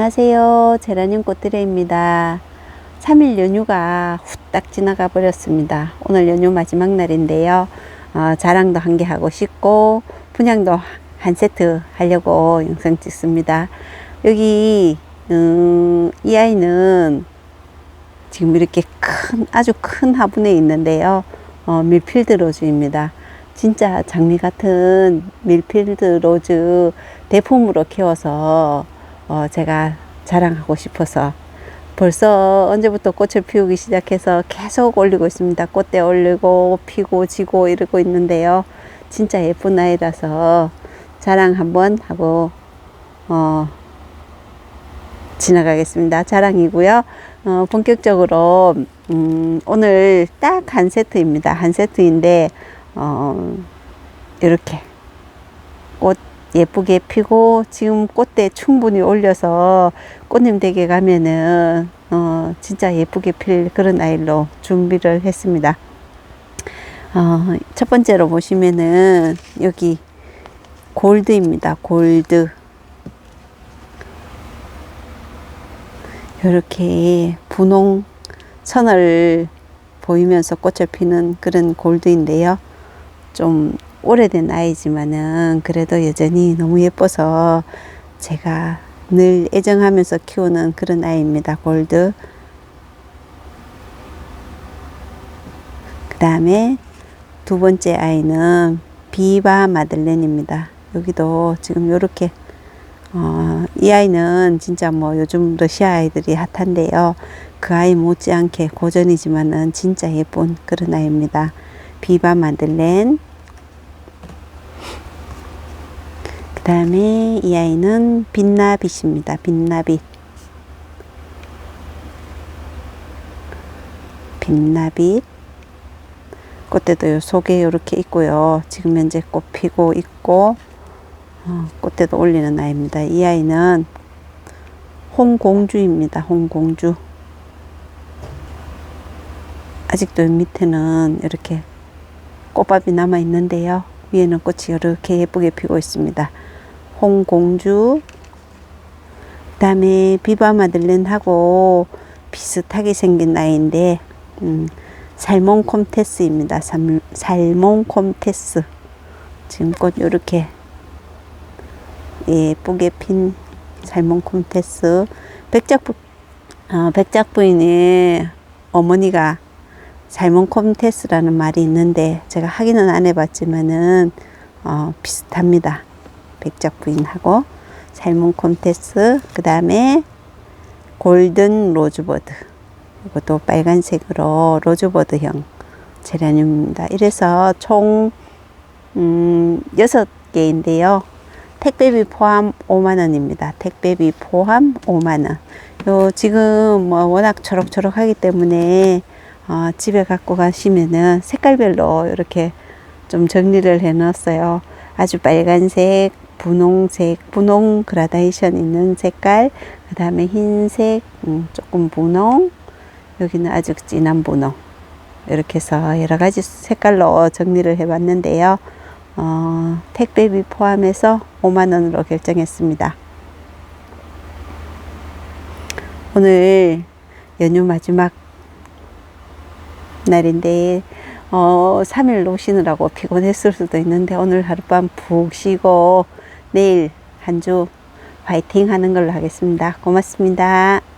안녕하세요. 제라늄 꽃들레입니다. 3일 연휴가 후딱 지나가 버렸습니다. 오늘 연휴 마지막 날인데요. 어, 자랑도 한 개 하고 싶고 분양도 한 세트 하려고 영상 찍습니다. 여기 음, 이 아이는 지금 이렇게 큰 아주 큰 화분에 있는데요. 어, 밀필드 로즈입니다. 진짜 장미 같은 밀필드 로즈 대품으로 키워서 어, 제가 자랑하고 싶어서 벌써 언제부터 꽃을 피우기 시작해서 계속 올리고 있습니다. 꽃대 올리고 피고 지고 이러고 있는데요. 진짜 예쁜 아이라서 자랑 한번 하고 어, 지나가겠습니다. 자랑이고요. 어, 본격적으로 음, 오늘 딱 한 세트입니다. 한 세트인데 어, 이렇게 꽃 예쁘게 피고 지금 꽃대 충분히 올려서 꽃님 댁에 가면은 어, 진짜 예쁘게 필 그런 아이로 준비를 했습니다. 어, 첫 번째로 보시면은 여기 골드입니다. 골드. 이렇게 분홍 선을 보이면서 꽃을 피는 그런 골드인데요. 좀 오래된 아이지만은 그래도 여전히 너무 예뻐서 제가 늘 애정하면서 키우는 그런 아이입니다. 골드. 그 다음에 두 번째 아이는 비바 마들렌입니다. 여기도 지금 이렇게 어, 이 아이는 진짜 뭐 요즘 러시아 아이들이 핫한데요. 그 아이 못지않게 고전이지만은 진짜 예쁜 그런 아이입니다. 비바 마들렌. 그 다음에 이 아이는 빛나빛입니다. 빛나빛. 빛나빛. 꽃대도 요 속에 이렇게 있고요. 지금 현재 꽃 피고 있고, 어, 꽃대도 올리는 아이입니다. 이 아이는 홍공주입니다. 홍공주. 아직도 밑에는 이렇게 꽃밥이 남아 있는데요. 위에는 꽃이 이렇게 예쁘게 피고 있습니다. 홍공주, 그다음에 비바 마들렌하고 비슷하게 생긴 아이인데 음, 살몬 콤테스입니다. 살, 살몬 콤테스. 지금 꽃 이렇게 예쁘게 핀 살몬 콤테스. 백작 부, 어, 백작 부인의 어머니가 살몬 콤테스라는 말이 있는데 제가 확인은 안 해봤지만은 어, 비슷합니다. 백작 부인하고 살몬 콤테스 그 다음에 골든 로즈버드 이것도 빨간색으로 로즈버드형 제라늄입니다. 이래서 총 음, 6개인데요. 택배비 포함 5만원입니다. 택배비 포함 5만원. 요, 지금 뭐 워낙 초록초록 하기 때문에 어, 집에 갖고 가시면은 색깔별로 이렇게 좀 정리를 해 놨어요. 아주 빨간색, 분홍색, 분홍 그라데이션 있는 색깔, 그 다음에 흰색, 음, 조금 분홍, 여기는 아주 진한 분홍. 이렇게 해서 여러 가지 색깔로 정리를 해 봤는데요. 어, 택배비 포함해서 5만원으로 결정했습니다. 오늘 연휴 마지막 날인데 어, 3일 노시느라고 피곤했을 수도 있는데 오늘 하룻밤 푹 쉬고 내일 한주 화이팅 하는 걸로 하겠습니다. 고맙습니다.